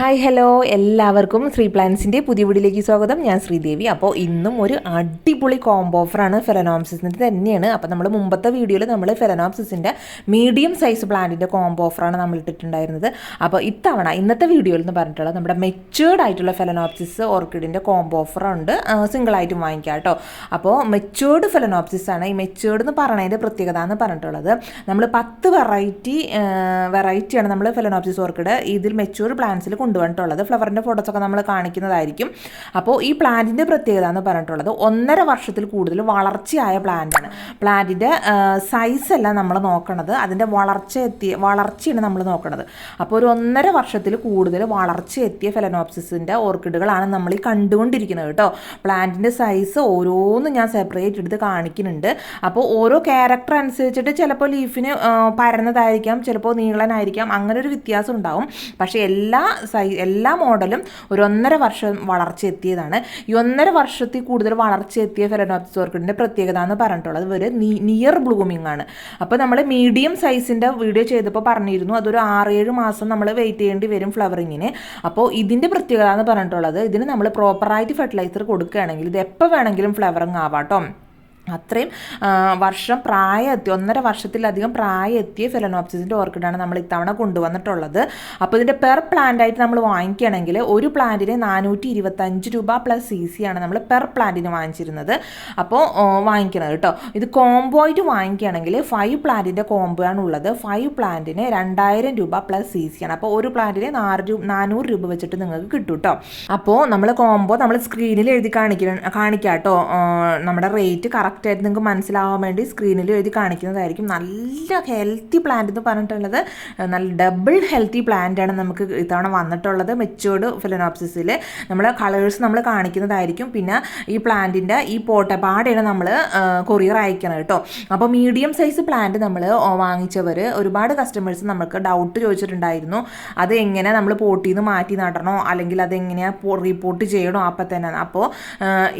Hi hello എല്ലാവർക്കും ശ്രീ പ്ലാൻസിന്റെ പുതിയ വീടിലേക്ക് സ്വാഗതം. ഞാൻ ശ്രീദേവി. അപ്പോൾ ഇന്നും ഒരു അടിപൊളി കോംബോ ഓഫറാണ് ഫെലനോപ്സിസിന്റെ തന്നെയാണ്. അപ്പോൾ നമ്മൾ മുമ്പത്തെ വീഡിയോയിൽ നമ്മൾ ഫെലനോപ്സിസിന്റെ മീഡിയം സൈസ് പ്ലാന്റിന്റെ കോംബോ ഓഫറാണ് നമ്മൾ ഇട്ടിട്ടുണ്ടായിരുന്നത്. അപ്പോൾ ഇത്തവണ ഇന്നത്തെ വീഡിയോയിൽ എന്ന് പറഞ്ഞിട്ടുള്ള നമ്മുടെ മെച്ചേർഡ് ആയിട്ടുള്ള ഫെലനോപ്സിസ് ഓർക്കിഡിന്റെ കോംബോ ഓഫറുണ്ട് സിംഗിളായിട്ടും വാങ്ങിക്കാം കേട്ടോ. അപ്പോൾ മെച്ചേർഡ് ഫെലനോപ്സിസ് ആണ്. ഈ മെച്ചേർഡ് എന്ന് പറയുന്നതിന്റെ പ്രത്യേകത എന്ന് പറഞ്ഞിട്ടുള്ളത് നമ്മൾ പത്ത് വെറൈറ്റി വെറൈറ്റിയാണ് നമ്മൾ ഫെലനോപ്സിസ് ഓർക്കിഡ് ഇതിൽ മെച്ചൂർ പ്ലാന്റ്സിൽ കൊണ്ടുവന്നിട്ടുള്ളത്. ഫ്ലവറിന്റെ ഫോട്ടോസൊക്കെ നമ്മൾ കാണിക്കുന്നതായിരിക്കും. അപ്പോൾ ഈ പ്ലാന്റിന്റെ പ്രത്യേകത എന്ന് പറഞ്ഞിട്ടുള്ളത് ഒന്നര വർഷത്തിൽ കൂടുതൽ വളർച്ചയായ പ്ലാന്റാണ്. പ്ലാന്റിന്റെ സൈസല്ല നമ്മൾ നോക്കണത്. അതിന്റെ വളർച്ച എത്തിയ വളർച്ചയാണ് നമ്മൾ നോക്കണത്. അപ്പോൾ ഒരു ഒന്നര വർഷത്തിൽ കൂടുതൽ വളർച്ച എത്തിയ ഫെലനോപ്സിസിന്റെ ഓർക്കിഡുകളാണ് നമ്മൾ ഈ കണ്ടുകൊണ്ടിരിക്കുന്നത് കേട്ടോ. പ്ലാന്റിന്റെ സൈസ് ഓരോന്നും ഞാൻ സെപ്പറേറ്റ് എടുത്ത് കാണിക്കുന്നുണ്ട്. അപ്പോൾ ഓരോ ക്യാരക്ടർ അനുസരിച്ചിട്ട് ചിലപ്പോൾ ലീഫിന് പരന്നതായിരിക്കാം ചിലപ്പോൾ നീളനായിരിക്കാം അങ്ങനെ ഒരു വ്യത്യാസം ഉണ്ടാവും. പക്ഷേ എല്ലാ സൈ എല്ലാ മോഡലും ഒരു ഒന്നര വർഷം വളർച്ച എത്തിയതാണ്. ഈ ഒന്നര വർഷത്തിൽ കൂടുതൽ വളർച്ച എത്തിയ ഫെറനോപ്സിസ് ഓർക്കിഡിന്റെ പ്രത്യേകത എന്ന് പറഞ്ഞിട്ടുള്ളത് ഒരു നിയർ ബ്ലൂമിംഗ് ആണ്. അപ്പോൾ നമ്മൾ മീഡിയം സൈസിന്റെ വീഡിയോ ചെയ്തപ്പോൾ പറഞ്ഞിരുന്നു അതൊരു ആറേഴ് മാസം നമ്മൾ വെയിറ്റ് ചെയ്യേണ്ടി വരും ഫ്ലവറിങ്ങിന് അപ്പോൾ ഇതിന്റെ പ്രത്യേകത എന്ന് പറഞ്ഞിട്ടുള്ളത് ഇതിന് നമ്മൾ പ്രോപ്പറായിട്ട് ഫെർട്ടിലൈസർ കൊടുക്കുകയാണെങ്കിൽ ഇത് എപ്പോൾ വേണമെങ്കിലും ഫ്ലവറിങ് ആവാട്ടോ അത്രയും വർഷം പ്രായം എത്തി ഒന്നര വർഷത്തിലധികം പ്രായം എത്തിയ ഫെലനോപ്സിസിന്റെ ഓർക്കിഡാണ് നമ്മൾ ഇത്തവണ കൊണ്ടുവന്നിട്ടുള്ളത്. അപ്പോൾ ഇതിന്റെ പെർ പ്ലാന്റായിട്ട് നമ്മൾ വാങ്ങിക്കുകയാണെങ്കിൽ ഒരു പ്ലാന്റിന് നാനൂറ്റി ഇരുപത്തഞ്ച് രൂപ പ്ലസ് സി സി ആണ് നമ്മൾ പെർ പ്ലാന്റിന് വാങ്ങിച്ചിരുന്നത്. അപ്പോൾ വാങ്ങിക്കുന്നത് കേട്ടോ. ഇത് കോംബോ ആയിട്ട് വാങ്ങിക്കുകയാണെങ്കിൽ ഫൈവ് പ്ലാന്റിന്റെ കോംബോ ആണ് ഉള്ളത്. ഫൈവ് പ്ലാന്റിന് രണ്ടായിരം രൂപ പ്ലസ് സി സി ആണ്. അപ്പോൾ ഒരു പ്ലാന്റിന് നാല് രൂപ നാനൂറ് രൂപ വെച്ചിട്ട് നിങ്ങൾക്ക് കിട്ടും കേട്ടോ. അപ്പോൾ നമ്മൾ കോംബോ നമ്മൾ സ്ക്രീനിൽ എഴുതി കാണിക്കണം കാണിക്കാം കേട്ടോ നമ്മുടെ റേറ്റ് കറക്റ്റ് കറക്റ്റായിട്ട് നിങ്ങൾക്ക് മനസ്സിലാവാൻ വേണ്ടി സ്ക്രീനിൽ എഴുതി കാണിക്കുന്നതായിരിക്കും. നല്ല ഹെൽത്തി പ്ലാന്റ് എന്ന് പറഞ്ഞിട്ടുള്ളത്. നല്ല ഡബിൾ ഹെൽത്തി പ്ലാന്റാണ് നമുക്ക് ഇത്തവണ വന്നിട്ടുള്ളത് മെച്ചോർഡ് ഫിലനോപ്സിസിൽ നമ്മൾ കളേഴ്സ് നമ്മൾ കാണിക്കുന്നതായിരിക്കും. പിന്നെ ഈ പ്ലാന്റിന്റെ ഈ പോട്ടപ്പാടെയാണ് നമ്മൾ കൊറിയർ അയക്കണം കേട്ടോ. അപ്പോൾ മീഡിയം സൈസ് പ്ലാന്റ് നമ്മൾ വാങ്ങിച്ചവർ ഒരുപാട് കസ്റ്റമേഴ്സ് നമുക്ക് ഡൗട്ട് ചോദിച്ചിട്ടുണ്ടായിരുന്നു. അത് എങ്ങനെ നമ്മൾ പോട്ടിൽ നിന്ന് മാറ്റി നടണോ? അല്ലെങ്കിൽ അതെങ്ങനെയാണ് റിപ്പോർട്ട് ചെയ്യണോ? അപ്പം തന്നെ അപ്പോൾ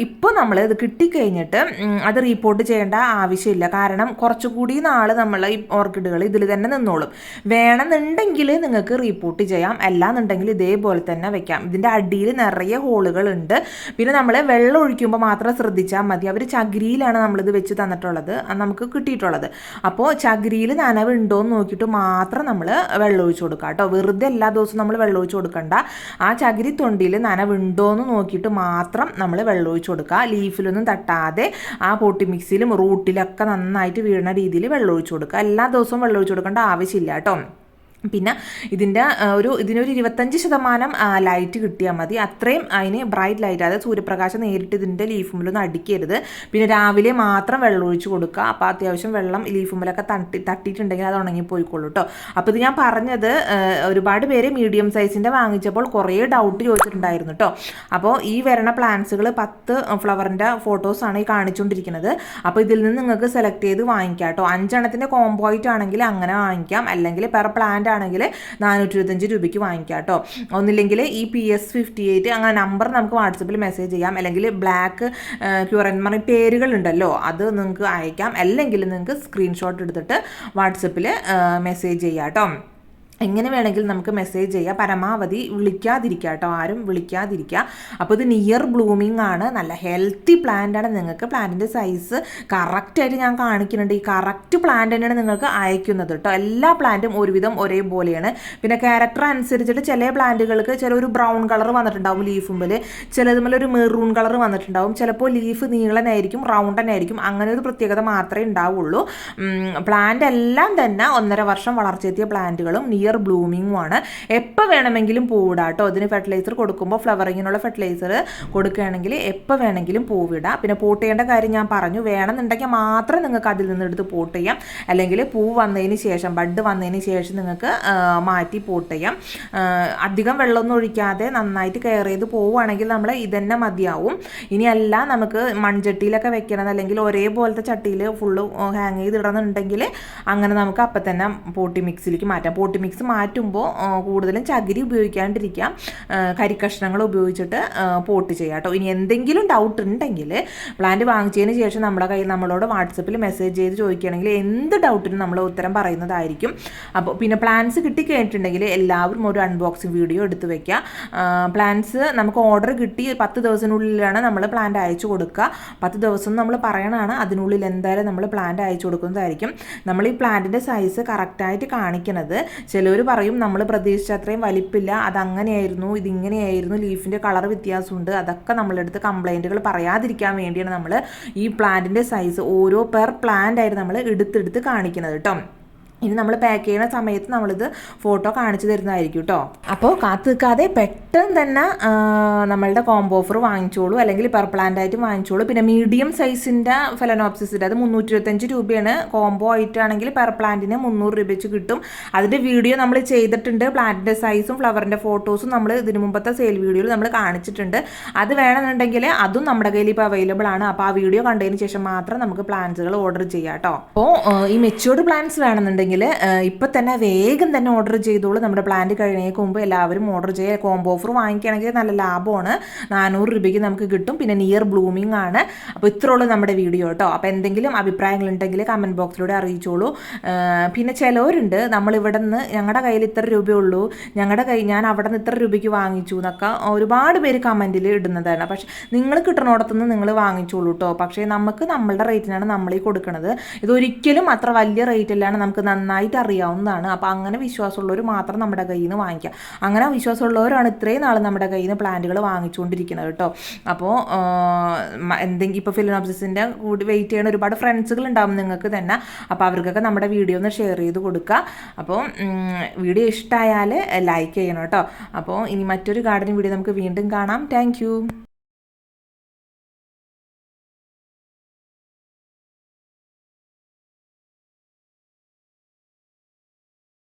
ഇപ്പോൾ നമ്മൾ ഇത് കിട്ടിക്കഴിഞ്ഞിട്ട് അത് റീപോർട്ട് ചെയ്യേണ്ട ആവശ്യമില്ല. കാരണം കുറച്ചുകൂടി നാൾ നമ്മൾ ഈ ഓർക്കിഡുകൾ ഇതിൽ തന്നെ നിന്നോളും. വേണമെന്നുണ്ടെങ്കിൽ നിങ്ങൾക്ക് റീപ്പോർട്ട് ചെയ്യാം. അല്ലാന്നുണ്ടെങ്കിൽ ഇതേപോലെ തന്നെ വെക്കാം. ഇതിന്റെ അടിയിൽ നിറയെ ഹോളുകൾ ഉണ്ട് പിന്നെ നമ്മൾ വെള്ളം ഒഴിക്കുമ്പോൾ മാത്രം ശ്രദ്ധിച്ചാൽ മതി. അവർ ചകിരിയിലാണ് നമ്മളിത് വെച്ച് തന്നിട്ടുള്ളത്. നമുക്ക് കിട്ടിയിട്ടുള്ളത്. അപ്പോൾ ചകിരിയിൽ നനവ് ഉണ്ടോ എന്ന് നോക്കിയിട്ട് മാത്രം നമ്മൾ വെള്ളം ഒഴിച്ചു കൊടുക്കുക കേട്ടോ. വെറുതെ എല്ലാ ദിവസവും നമ്മൾ വെള്ളം ഒഴിച്ചു കൊടുക്കണ്ട. ആ ചകിരി തൊണ്ടിയിൽ നനവ് ഉണ്ടോ എന്ന് നോക്കിയിട്ട് മാത്രം നമ്മൾ വെള്ളം ഒഴിച്ചു കൊടുക്കുക. ലീഫിലൊന്നും തട്ടാതെ ആ പൊട്ടി മിക്സിയിലും റൂട്ടിലൊക്കെ നന്നായിട്ട് വീഴുന്ന രീതിയിൽ വെള്ളം കൊടുക്കുക. എല്ലാ ദിവസവും വെള്ളം കൊടുക്കേണ്ട ആവശ്യമില്ല കേട്ടോ. പിന്നെ ഇതിന്റെ ഒരു ഇതിനൊരു ഇരുപത്തഞ്ച് ശതമാനം ലൈറ്റ് കിട്ടിയാൽ മതി. അത്രയും അതിന് ബ്രൈറ്റ് ലൈറ്റ് അതായത് സൂര്യപ്രകാശം നേരിട്ട് ഇതിന്റെ ലീഫുമ്പിലൊന്നും അടിക്കരുത്. പിന്നെ രാവിലെ മാത്രം വെള്ളം ഒഴിച്ച് കൊടുക്കുക. അപ്പോൾ അത്യാവശ്യം വെള്ളം ലീഫ് ലീഫുമ്പിലൊക്കെ തട്ടി തട്ടിയിട്ടുണ്ടെങ്കിൽ അത് ഉണങ്ങിപ്പോയിക്കോളൂ കേട്ടോ അപ്പോൾ ഇത് ഞാൻ പറഞ്ഞത് ഒരുപാട് പേര് മീഡിയം സൈസിന്റെ വാങ്ങിച്ചപ്പോൾ കുറേ ഡൗട്ട് ചോദിച്ചിട്ടുണ്ടായിരുന്നു കേട്ടോ അപ്പോൾ ഈ വരണ പ്ലാന്റ്സുകൾ പത്ത് ഫ്ലവറിന്റെ ഫോട്ടോസാണ് ഈ കാണിച്ചുകൊണ്ടിരിക്കുന്നത് അപ്പോൾ ഇതിൽ നിന്ന് നിങ്ങൾക്ക് സെലക്ട് ചെയ്ത് വാങ്ങിക്കാം കേട്ടോ അഞ്ചെണ്ണത്തിന്റെ കോംബോ ആയിട്ടാണെങ്കിൽ അങ്ങനെ വാങ്ങിക്കാം. അല്ലെങ്കിൽ പെർ പ്ലാന്റ് ആണെങ്കിൽ നാനൂറ്റി ഇരുപത്തഞ്ച് രൂപയ്ക്ക് വാങ്ങിക്കാം കേട്ടോ. ഒന്നില്ലെങ്കിൽ ഈ പി എസ് ഫിഫ്റ്റി എയ്റ്റ് അങ്ങനെ നമ്പർ നമുക്ക് വാട്സപ്പിൽ മെസ്സേജ് ചെയ്യാം. അല്ലെങ്കിൽ ബ്ലാക്ക് പേരുകൾ പേരുകളുണ്ടല്ലോ അത് നിങ്ങൾക്ക് അയക്കാം. അല്ലെങ്കിൽ നിങ്ങൾക്ക് സ്ക്രീൻഷോട്ട് എടുത്തിട്ട് വാട്സപ്പിൽ മെസ്സേജ് ചെയ്യാം കേട്ടോ. എങ്ങനെ വേണമെങ്കിലും നമുക്ക് മെസ്സേജ് ചെയ്യാം. പരമാവധി വിളിക്കാതിരിക്കുക കേട്ടോ. ആരും വിളിക്കാതിരിക്കുക. അപ്പോൾ ഇത് നിയർ ബ്ലൂമിംഗ് ആണ്. നല്ല ഹെൽത്തി പ്ലാന്റ് ആണ് നിങ്ങൾക്ക്. പ്ലാന്റിന്റെ സൈസ് കറക്റ്റായിട്ട് ഞാൻ കാണിക്കുന്നുണ്ട്. ഈ കറക്റ്റ് പ്ലാന്റ് തന്നെയാണ് നിങ്ങൾക്ക് അയക്കുന്നത് കേട്ടോ. എല്ലാ പ്ലാന്റും ഒരുവിധം ഒരേപോലെയാണ്. പിന്നെ ക്യാരക്ടർ അനുസരിച്ചിട്ട് ചില പ്ലാന്റുകൾക്ക് ചില ഒരു ബ്രൗൺ കളർ വന്നിട്ടുണ്ടാവും ലീഫുമ്പിൽ ചിലതുമ്പോൾ ഒരു മെറൂൺ കളർ വന്നിട്ടുണ്ടാവും. ചിലപ്പോൾ ലീഫ് നീളനായിരിക്കും റൗണ്ടനായിരിക്കും അങ്ങനെ ഒരു പ്രത്യേകത മാത്രമേ ഉണ്ടാവുള്ളൂ. പ്ലാന്റ് എല്ലാം തന്നെ ഒന്നര വർഷം വളർച്ചയെത്തിയ പ്ലാന്റുകളും നിയർ ഇയർ ബ്ലൂമിങ്ങും ആണ് എപ്പോൾ വേണമെങ്കിലും പൂവിടാം കേട്ടോ. അതിന് ഫെർട്ടിലൈസർ കൊടുക്കുമ്പോൾ ഫ്ലവറിങ്ങിനുള്ള ഫെർട്ടിലൈസർ കൊടുക്കുകയാണെങ്കിൽ എപ്പോൾ വേണമെങ്കിലും പൂവിടാം. പിന്നെ പോട്ട് ചെയ്യേണ്ട കാര്യം ഞാൻ പറഞ്ഞു. വേണമെന്നുണ്ടെങ്കിൽ മാത്രം നിങ്ങൾക്ക് അതിൽ നിന്ന് എടുത്ത് പോട്ട് ചെയ്യാം. അല്ലെങ്കിൽ പൂ വന്നതിന് ശേഷം ബഡ് വന്നതിന് ശേഷം നിങ്ങൾക്ക് മാറ്റി പോട്ട് ചെയ്യാം. അധികം വെള്ളമൊന്നും ഒഴിക്കാതെ നന്നായിട്ട് കെയർ ചെയ്ത് പോവുകയാണെങ്കിൽ നമ്മൾ ഇതന്നെ മതിയാവും. ഇനിയല്ല നമുക്ക് മൺചട്ടിയിലൊക്കെ വെക്കണത് അല്ലെങ്കിൽ ഒരേപോലത്തെ ചട്ടിയിൽ ഫുള്ള് ഹാങ് ചെയ്തിടണമെന്നുണ്ടെങ്കിൽ അങ്ങനെ നമുക്ക് അപ്പം തന്നെ പോട്ടി മിക്സിലേക്ക് മാറ്റാം. പോട്ടി മിക്സ് മാറ്റുമ്പോൾ കൂടുതലും ചകിരി ഉപയോഗിക്കാണ്ടിരിക്കാം. കരിക്കഷ്ണങ്ങൾ ഉപയോഗിച്ചിട്ട് പോട്ട് ചെയ്യാം കേട്ടോ. ഇനി എന്തെങ്കിലും ഡൗട്ട് ഉണ്ടെങ്കിൽ പ്ലാന്റ് വാങ്ങിച്ചതിന് ശേഷം നമ്മുടെ കയ്യിൽ നമ്മളോട് വാട്സപ്പിൽ മെസ്സേജ് ചെയ്ത് ചോദിക്കുകയാണെങ്കിൽ എന്ത് ഡൗട്ടിനും നമ്മൾ ഉത്തരം പറയുന്നതായിരിക്കും. അപ്പോൾ പിന്നെ പ്ലാൻസ് കിട്ടിക്കഴിഞ്ഞിട്ടുണ്ടെങ്കിൽ എല്ലാവരും ഒരു അൺബോക്സിങ് വീഡിയോ എടുത്ത് വയ്ക്കുക പ്ലാൻസ് നമുക്ക് ഓർഡർ കിട്ടി പത്ത് ദിവസത്തിനുള്ളിലാണ് നമ്മൾ പ്ലാന്റ് അയച്ചു കൊടുക്കുക. പത്ത് ദിവസം നമ്മൾ പറയണതാണ് അതിനുള്ളിൽ എന്തായാലും നമ്മൾ പ്ലാന്റ് അയച്ചു കൊടുക്കുന്നതായിരിക്കും. നമ്മൾ ഈ പ്ലാന്റിന്റെ സൈസ് കറക്റ്റായിട്ട് കാണിക്കണത് ചിലർ പറയും നമ്മൾ പ്രതീക്ഷിച്ച അത്രയും വലിപ്പില്ല അതങ്ങനെയായിരുന്നു ഇതിങ്ങനെയായിരുന്നു ലീഫിന്റെ കളർ വ്യത്യാസമുണ്ട് അതൊക്കെ നമ്മളെടുത്ത് കംപ്ലൈന്റുകൾ പറയാതിരിക്കാൻ വേണ്ടിയാണ് നമ്മൾ ഈ പ്ലാന്റിന്റെ സൈസ് ഓരോ പെർ പ്ലാന്റ് ആയിട്ട് നമ്മൾ എടുത്തെടുത്ത് കാണിക്കുന്നത് കേട്ടോ ഇനി നമ്മൾ പാക്ക് ചെയ്യുന്ന സമയത്ത് നമ്മളിത് ഫോട്ടോ കാണിച്ചു തരുന്നതായിരിക്കും കേട്ടോ അപ്പോൾ കാത്തു നിൽക്കാതെ പെട്ടെന്ന് തന്നെ നമ്മളുടെ കോംബോ ഓഫർ വാങ്ങിച്ചോളൂ. അല്ലെങ്കിൽ പെർ ആയിട്ട് വാങ്ങിച്ചോളൂ. പിന്നെ മീഡിയം സൈസിന്റെ ഫെലനോപ്സിസിന്റെ അത് മുന്നൂറ്റി ഇരുപത്തഞ്ച് രൂപയാണ്. കോംബോ ആയിട്ടാണെങ്കിൽ പെർ പ്ലാന്റിന് മുന്നൂറ് രൂപ വെച്ച് കിട്ടും. അതിന്റെ വീഡിയോ നമ്മൾ ചെയ്തിട്ടുണ്ട്. പ്ലാന്റിന്റെ സൈസും ഫ്ലവറിന്റെ ഫോട്ടോസും നമ്മൾ ഇതിനു മുമ്പത്തെ സെയിൽ വീഡിയോയിൽ നമ്മൾ കാണിച്ചിട്ടുണ്ട്. അത് വേണമെന്നുണ്ടെങ്കിൽ അതും നമ്മുടെ കയ്യിൽ ഇപ്പോൾ അവൈലബിൾ ആണ്. അപ്പോൾ ആ വീഡിയോ കണ്ടതിന് ശേഷം മാത്രം നമുക്ക് പ്ലാന്റ്സുകൾ ഓർഡർ ചെയ്യാം കേട്ടോ അപ്പോൾ ഈ മെച്യൂർഡ് പ്ലാന്റ്സ് വേണമെന്നുണ്ടെങ്കിൽ ഇപ്പം തന്നെ വേഗം തന്നെ ഓർഡർ ചെയ്തോളൂ. നമ്മുടെ പ്ലാന്റ് കഴിയുന്നതിന് മുമ്പ് എല്ലാവരും ഓർഡർ ചെയ്യുക കോംബോ ഓഫർ വാങ്ങിക്കുകയാണെങ്കിൽ നല്ല ലാഭമാണ്. നാനൂറ് രൂപയ്ക്ക് നമുക്ക് കിട്ടും. പിന്നെ നിയർ ബ്ലൂമിംഗ് ആണ്. അപ്പോൾ ഇത്രയുള്ളൂ നമ്മുടെ വീഡിയോ കേട്ടോ അപ്പോൾ എന്തെങ്കിലും അഭിപ്രായങ്ങൾ ഉണ്ടെങ്കിൽ കമന്റ് ബോക്സിലൂടെ അറിയിച്ചോളൂ. പിന്നെ ചിലവരുണ്ട്. നമ്മളിവിടെ നിന്ന് ഞങ്ങളുടെ കയ്യിൽ ഇത്ര രൂപയുള്ളൂ ഞങ്ങളുടെ കൈ ഞാൻ അവിടെ നിന്ന് ഇത്ര രൂപയ്ക്ക് വാങ്ങിച്ചു എന്നൊക്കെ ഒരുപാട് പേര് കമന്റിൽ ഇടുന്നതാണ് പക്ഷേ നിങ്ങൾ കിട്ടണോടത്തുനിന്ന് നിങ്ങൾ വാങ്ങിച്ചോളൂ കേട്ടോ പക്ഷേ നമുക്ക് നമ്മളുടെ റേറ്റിനാണ് നമ്മൾ ഈ കൊടുക്കുന്നത് ഇതൊരിക്കലും അത്ര വലിയ റേറ്റിലാണ് നമുക്ക് നന്നായിട്ട് അറിയാവുന്നതാണ് അപ്പോൾ അങ്ങനെ വിശ്വാസമുള്ളവർ മാത്രം നമ്മുടെ കയ്യിൽ നിന്ന് വാങ്ങിക്കുക അങ്ങനെ വിശ്വാസമുള്ളവരാണ് ഇത്രയും നാൾ നമ്മുടെ കയ്യിൽ നിന്ന് പ്ലാന്റുകൾ വാങ്ങിച്ചുകൊണ്ടിരിക്കുന്നത് കേട്ടോ. അപ്പോൾ എന്തെങ്കിലും ഇപ്പോൾ ഫിലിനോപ്സിസിന്റെ കൂടി വെയിറ്റ് ചെയ്യുന്ന ഒരുപാട് ഫ്രണ്ട്സുകൾ ഉണ്ടാവും നിങ്ങൾക്ക് തന്നെ. അപ്പോൾ അവർക്കൊക്കെ നമ്മുടെ വീഡിയോ ഒന്ന് ഷെയർ ചെയ്ത് കൊടുക്കുക അപ്പോൾ വീഡിയോ ഇഷ്ടമായാൽ ലൈക്ക് ചെയ്യണം കേട്ടോ. അപ്പോൾ ഇനി മറ്റൊരു ഗാർഡൻ വീഡിയോ നമുക്ക് വീണ്ടും കാണാം. താങ്ക്